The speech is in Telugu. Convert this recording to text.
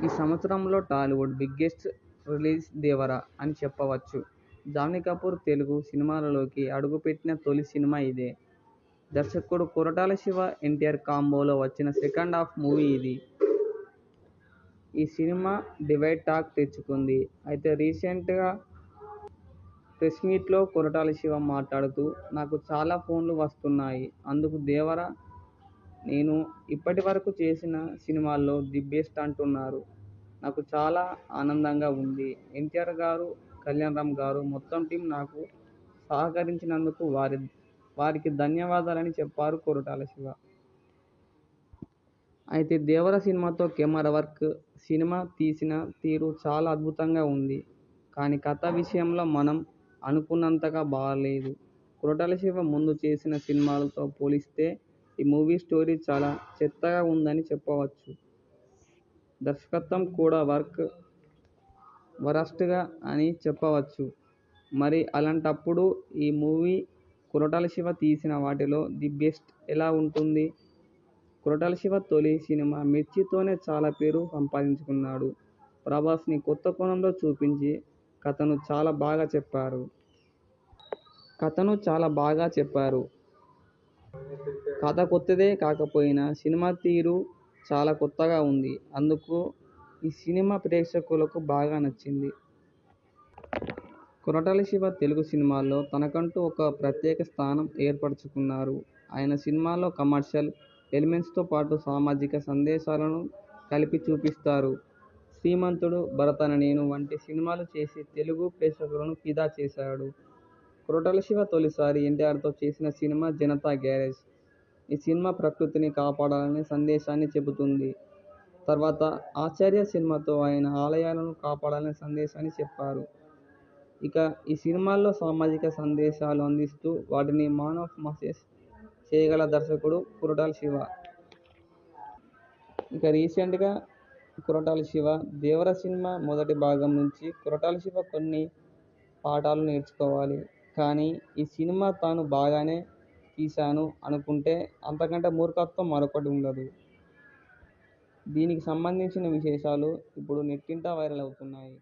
ఈ సంవత్సరంలో టాలీవుడ్ బిగ్గెస్ట్ రిలీజ్ 'దేవర' అని చెప్పవచ్చు. జాన్వీ కపూర్ తెలుగు సినిమాలలోకి అడుగుపెట్టిన తొలి సినిమా ఇదే. దర్శకుడు కొరటాల శివ, ఎన్టీఆర్ కాంబోలో వచ్చిన సెకండ్ హాఫ్ మూవీ ఇది. ఈ సినిమా డివైడ్ టాక్ తెచ్చుకుంది. అయితే రీసెంట్గా ప్రెస్ మీట్లో కొరటాల శివ మాట్లాడుతూ 'నాకు చాలా ఫోన్లు వస్తున్నాయి. అందుకు 'దేవర' నేను ఇప్పటి వరకు చేసిన సినిమాల్లో ది బెస్ట్ అంటున్నారు. నాకు చాలా ఆనందంగా ఉంది. ఎన్టీఆర్ గారు, కళ్యాణ్ రామ్ గారు మొత్తం టీం నాకు సహకరించినందుకు వారి వారికి ధన్యవాదాలని చెప్పారు కొరటాల శివ. అయితే 'దేవర' సినిమాతో కెమెరా వర్క్, సినిమా తీసిన తీరు చాలా అద్భుతంగా ఉంది. కానీ కథ విషయంలో మనం అనుకున్నంతగా బాగాలేదు కొరటాల శివ ముందు చేసిన సినిమాలతో పోలిస్తే ఈ మూవీ స్టోరీ చాలా చెత్తగా ఉందని చెప్పవచ్చు. దర్శకత్వం కూడా వర్క్ వరస్ట్గా అని చెప్పవచ్చు. మరి అలాంటప్పుడు ఈ మూవీ కొరటాల శివ తీసిన వాటిలో ది బెస్ట్ ఎలా ఉంటుంది? కొరటాల శివ తొలి సినిమా 'మిర్చి'తోనే చాలా పేరు సంపాదించుకున్నాడు. ప్రభాస్ని కొత్త కోణంలో చూపించి కథను చాలా బాగా చెప్పారు. కథను చాలా బాగా చెప్పారు. కథ కొత్తదే కాకపోయినా సినిమా తీరు చాలా కొత్తగా ఉంది. అందుకు ఈ సినిమా ప్రేక్షకులకు బాగా నచ్చింది. కొరటాల శివ తెలుగు సినిమాల్లో తనకంటూ ఒక ప్రత్యేక స్థానం ఏర్పరచుకున్నారు. ఆయన సినిమాల్లో కమర్షియల్ ఎలిమెంట్స్తో పాటు సామాజిక సందేశాలను కలిపి చూపిస్తారు. 'శ్రీమంతుడు', భరతన నేను' వంటి సినిమాలు చేసి తెలుగు ప్రేక్షకులను ఫిదా చేశాడు. కొరటాల శివ తొలిసారి ఎన్టీఆర్తో చేసిన సినిమా 'జనతా గ్యారేజ్'. ఈ సినిమా ప్రకృతిని కాపాడాలనే సందేశాన్ని చెబుతుంది. తర్వాత 'ఆచార్య' సినిమాతో ఆయన ఆలయాలను కాపాడాలనే సందేశాన్ని చెప్పారు. ఇక ఈ సినిమాల్లో సామాజిక సందేశాలు అందిస్తూ వాటిని మాన్ ఆఫ్ మసేజ్ చేయగల దర్శకుడు కొరటాల శివ. ఇక రీసెంట్గా కురటాల్ శివ 'దేవర' సినిమా మొదటి భాగం నుంచి కొరటాల శివ కొన్ని పాఠాలు నేర్చుకోవాలి. కానీ ఈ సినిమా తాను బాగానే తీశాను అనుకుంటే అంతకంటే మూర్ఖత్వం మరొకటి ఉండదు. దీనికి సంబంధించిన విశేషాలు ఇప్పుడు నెట్టింట వైరల్ అవుతున్నాయి.